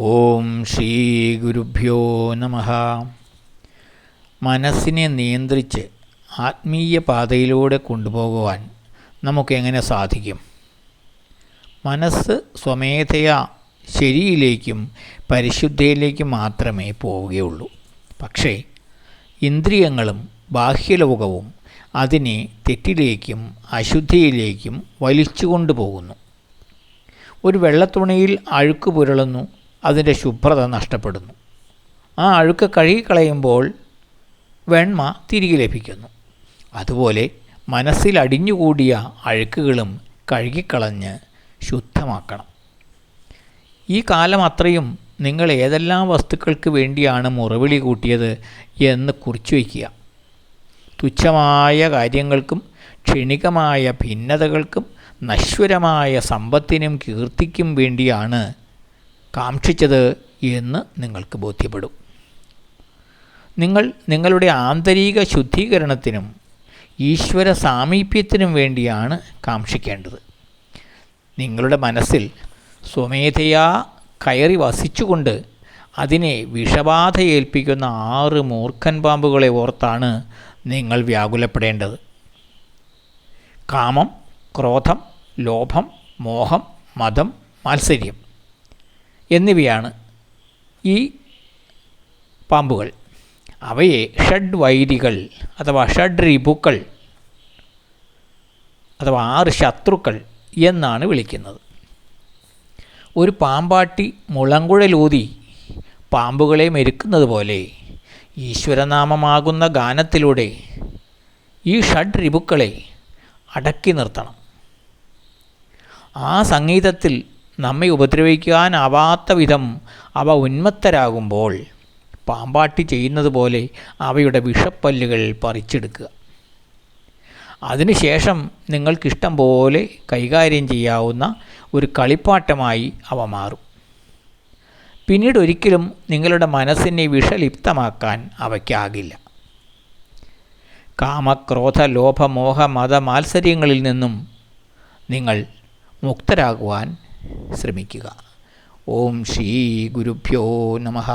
ഓം ശ്രീ ഗുരുഭ്യോ നമ. മനസ്സിനെ നിയന്ത്രിച്ച് ആത്മീയ പാതയിലൂടെ കൊണ്ടുപോകുവാൻ നമുക്കെങ്ങനെ സാധിക്കും? മനസ്സ് സ്വമേധയാ ശരിയിലേക്കും പരിശുദ്ധയിലേക്കും മാത്രമേ പോവുകയുള്ളൂ. പക്ഷേ ഇന്ദ്രിയങ്ങളും ബാഹ്യലോകവും അതിനെ തെറ്റിലേക്കും അശുദ്ധിയിലേക്കും വലിച്ചു കൊണ്ടുപോകുന്നു ഒരു വെള്ളത്തുണിയിൽ അഴുക്ക് പുരളുന്നു. അതിന്റെ ശുഭ്രത നഷ്ടപ്പെടുന്നു. ആ അഴുക്ക് കഴുകിക്കളയുമ്പോൾ വെണ്മ തിരികെ ലഭിക്കുന്നു. അതുപോലെ മനസ്സിൽ അടിഞ്ഞുകൂടിയ അഴുക്കുകളും കഴുകിക്കളഞ്ഞ് ശുദ്ധമാക്കണം. ഈ കാലം അത്രയും നിങ്ങൾ ഏതെല്ലാം വസ്തുക്കൾക്ക് വേണ്ടിയാണ് മുറവിളി കൂട്ടിയത് എന്ന് കുറിച്ചു വയ്ക്കുക തുച്ഛമായ കാര്യങ്ങൾക്കും ക്ഷണികമായ ഭിന്നതകൾക്കും നശ്വരമായ സമ്പത്തിനും കീർത്തിക്കും വേണ്ടിയാണ് കാക്ഷിച്ചത് എന്ന് നിങ്ങൾക്ക് ബോധ്യപ്പെടും. നിങ്ങൾ നിങ്ങളുടെ ആന്തരിക ശുദ്ധീകരണത്തിനും ഈശ്വര സാമീപ്യത്തിനും വേണ്ടിയാണ് കാക്ഷിക്കേണ്ടത്. നിങ്ങളുടെ മനസ്സിൽ സ്വമേധയാ കയറി വസിച്ചുകൊണ്ട് അതിനെ വിഷബാധയേൽപ്പിക്കുന്ന ആറ് മൂർഖൻ പാമ്പുകളെ ഓർത്താണ് നിങ്ങൾ വ്യാകുലപ്പെടേണ്ടത്. കാമം ക്രോധം ലോഭം മോഹം മതം മാത്സര്യം. എന്നിവയാണ് ഈ പാമ്പുകൾ. അവയെ ഷഡ് വൈരികൾ അഥവാ ഷഡ് റിപുക്കൾ അഥവാ ആറ് ശത്രുക്കൾ എന്നാണ് വിളിക്കുന്നത്. ഒരു പാമ്പാട്ടി മുളങ്കുഴലൂതി പാമ്പുകളെ മെരുക്കുന്നത് പോലെ ഈശ്വരനാമമാകുന്ന ഗാനത്തിലൂടെ ഈ ഷഡ് റിപുക്കളെ അടക്കി നിർത്തണം. ആ സംഗീതത്തിൽ നമ്മെ ഉപദ്രവിക്കാനാവാത്ത വിധം അവ ഉന്മത്തരാകുമ്പോൾ പാമ്പാട്ടി ചെയ്യുന്നത് പോലെ അവയുടെ വിഷപ്പല്ലുകൾ പറിച്ചെടുക്കുക. അതിനുശേഷം നിങ്ങൾക്കിഷ്ടം പോലെ കൈകാര്യം ചെയ്യാവുന്ന ഒരു കളിപ്പാട്ടമായി അവ മാറും. പിന്നീട് ഒരിക്കലും നിങ്ങളുടെ മനസ്സിനെ വിഷലിപ്തമാക്കാൻ അവയ്ക്കാകില്ല. കാമക്രോധ ലോഭ മോഹ മത മാത്സര്യങ്ങളിൽ നിന്നും നിങ്ങൾ മുക്തരാകുവാൻ ശ്രമിക്കുക. ഓം ശ്രീ ഗുരുഭ്യോ നമഃ.